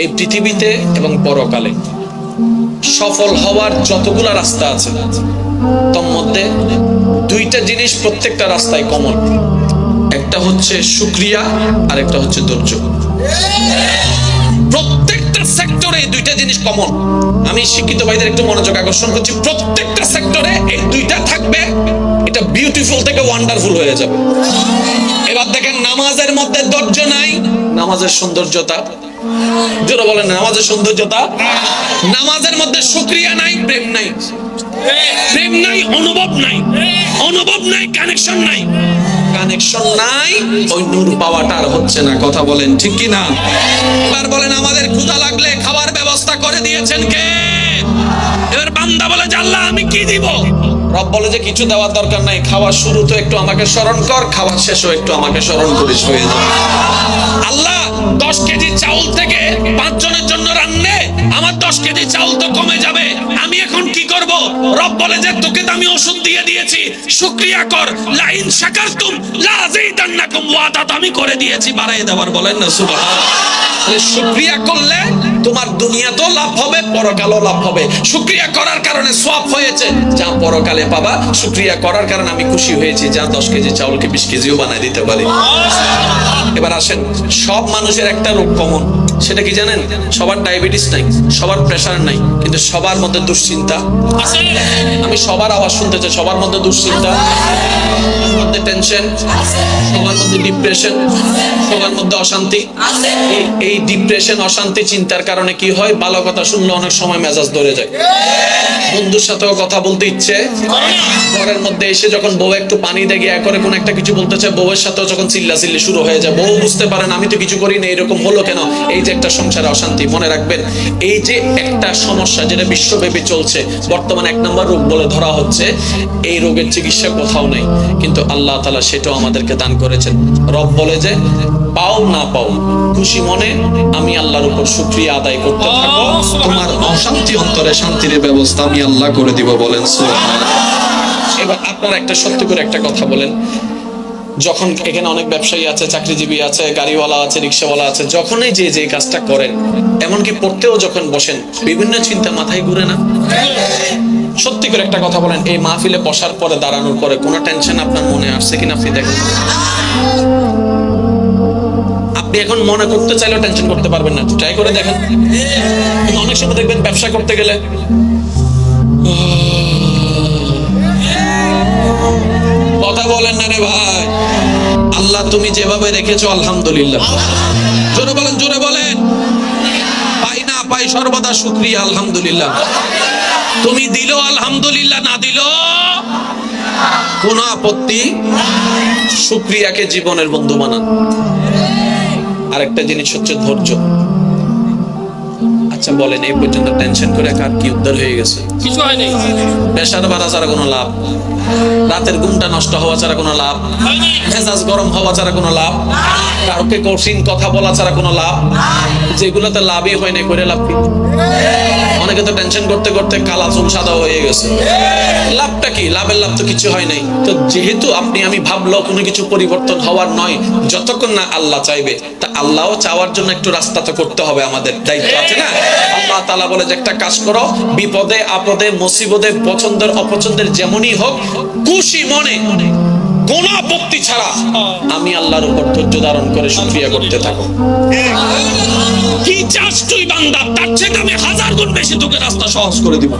এই পৃথিবীতে এবং পরকালে। সফল হওয়ার যতগুলা রাস্তা আছে, তোর মধ্যে দুইটা জিনিস প্রত্যেকটা রাস্তায় কমন একটা হচ্ছে শুক্রিয়া আর একটা হচ্ছে ধৈর্য। প্রত্যেকটা সেক্টরে এই দুইটা জিনিস কমন আমি শিক্ষিত ভাইদের একটু মনোযোগ আকর্ষণ করছি। প্রত্যেকটা সেক্টরে এই দুইটা থাকবে, এটা বিউটিফুল থেকে ওয়ান্ডারফুল হয়ে যাবে। এবার দেখেন, নামাজের মধ্যে ধৈর্য নাই, নামাজের সৌন্দর্যতা। জোরে বলেন নামাজের সৌন্দর্যতা? নামাজের মধ্যে শুক্রিয়া নাই, প্রেম নাই। প্রেম নাই, অনুভব নাই। অনুভব নাই কানেকশন নাই। খাবার ব্যবস্থা করে দিয়েছেন কে? এবার বান্দা বলে আমি কি দিব? রব বলে যে, কিছু দেওয়ার দরকার নাই খাওয়ার শুরু তো একটু আমাকে স্মরণ কর খাওয়ার শেষও একটু আমাকে স্মরণ করিস, হয়ে যাবে। আল্লাহ দশ কেজি চাউল থেকে পাঁচ জনের জন্য রান্নে, আমার দশ কেজি চাউল তো কমে যাবে। আমি এখন কি করব? রব বলে যে, তোকে তো আমি ওষুধ দিয়ে দিয়েছি। শুক্রিয়া কর। লাইন শাকার শাকারতুম লাযিদান্নাকুম ওয়াদা তো আমি করে দিয়েছি, বাড়াই দেওয়ার বলেন না, সুবহানাল্লাহ। শুক্রিয়া করলে তোমার দুনিয়াতেও লাভ হবে, পরকালও লাভ হবে। শুক্রিয়া করার কারণে সব হয়েছে। যা পরকালে পাবা, শুক্রিয়া করার কারণে আমি খুশি হয়েছি। যা দশ কেজি চাউলকে বিশ কেজিও বানাই দিতে পারি। এবার আসেন। সব মানুষের একটা রোগ কমন। সেটা কি জানেন? সবার ডায়াবেটিস নাই, সবার প্রেশার নাই, কিন্তু সবার মধ্যে দুশ্চিন্তা। আমি সবার আওয়াজ শুনতে চাই, সবার মধ্যে দুশ্চিন্তা মধ্যে টেনশন সবার মধ্যে ডিপ্রেশন সবার মধ্যে অশান্তি। এই- ডিপ্রেশন অশান্তি চিন্তার কারণে কি হয়? ভালো কথা শুনলে অনেক সময় মেজাজ ধরে যায়। বন্ধুর সাথেও কথা বলতে ইচ্ছে। ঘরের মধ্যে এসে যখন বউ একটু পানি দেয় গিয়ে করে কোন একটা কিছু বলতে চায় বউয়ের সাথেও যখন চিল্লা চিল্লি শুরু হয়ে যায় বউ বুঝতে পারেন আমি তো কিছু করি না এরকম হলো কেন? এই যে একটা সংসারে অশান্তি মনে রাখবেন এই যে একটা সমস্যা যেটা বিশ্বব্যাপী চলছে বর্তমানে এক নম্বর রোগ বলে ধরা হচ্ছে এই রোগের চিকিৎসা কোথাও নেই। কিন্তু আল্লাহ তালা সেটাও আমাদেরকে দান করেছেন। রব বলে যে পাও না পাও খুশি মনে আমি আল্লাহর উপর শুক্রিয়া আদায় করতে থাকো তোমার অশান্তি অন্তরে শান্তির ব্যবস্থা আমি আল্লাহ করে দিব বলেন। এবার আপনারা একটা সত্যি করে একটা কথা বলেন। যখন এখানে অনেক ব্যবসায়ী আছে চাকরিজীবী আছে গাড়িওয়ালা আছে রিক্সাওয়ালা আছে যখনই যে যে কাজটা করেন এমনকি পড়তেও যখন বসেন বিভিন্ন চিন্তা মাথায় ঘুরে না? সত্যি করে একটা কথা বলেন এই মাহফিলে বসার পরে দাঁড়ানোর পরে কোনো টেনশন আপনার মনে আসছে কিনা আপনি দেখেন? আপনি এখন মনে করতে চাইলেও টেনশন করতে পারবেন না। ট্রাই করে দেখেন। অনেক সময় দেখবেন ব্যবসা করতে গেলে কথা বলেন না রে ভাই। আল্লাহ তুমি যেভাবে রেখেছো, আলহামদুলিল্লাহ। জোরে বলেন জোরে বলেন। পাই না পাই সর্বদা শুক্রিয়া, আলহামদুলিল্লাহ। তুমি দিল, আলহামদুলিল্লাহ। না দিল, কোন আপত্তি? শুক্রিয়াকে জীবনের বন্ধু বানান। আরেকটা জিনিস হচ্ছে ধৈর্য। আচ্ছা বলেন এই পর্যন্ত টেনশন করে কার কি উদ্ধার হয়ে গেছে? কিছু হয় নাই প্রেশার বাড়া ছাড়া কোনো লাভ। রাতের ঘুমটা নষ্ট হওয়া ছাড়া কোনো লাভ। মেজাজ গরম হওয়া ছাড়া কোনো লাভ। কাউকে কঠিন কথা বলা ছাড়া কোনো লাভ। যেগুলোতে লাভই হয় না করে লাভ অনেকে তো টেনশন করতে করতে কালা চুল সাদা হয়ে গেছে। লাভটা কি? লাভের লাভ তো কিছু হয় নাই। তো যেহেতু আপনি আমি ভাবলো কোনো কিছু পরিবর্তন হওয়ার নয় যতক্ষণ না আল্লাহ চাইবে তা আল্লাহও চাওয়ার জন্য একটু রাস্তা তো করতে হবে আমাদের। দায়িত্ব আছে না? আল্লাহ তালা বলে যে একটা কাজ করো, বিপদে, আপদে মুসিবদে পছন্দের, অপছন্দের যেমনই হোক, খুশি মনে কোন আপত্তি ছাড়া আমি আল্লাহর উপর ধৈর্য ধারণ করে সুক্রিয়া করতে থাকো। কি চাস তুই বান্দা? তার চেয়ে আমি হাজার গুণ বেশি তোকে রাস্তা সহজ করে দিব।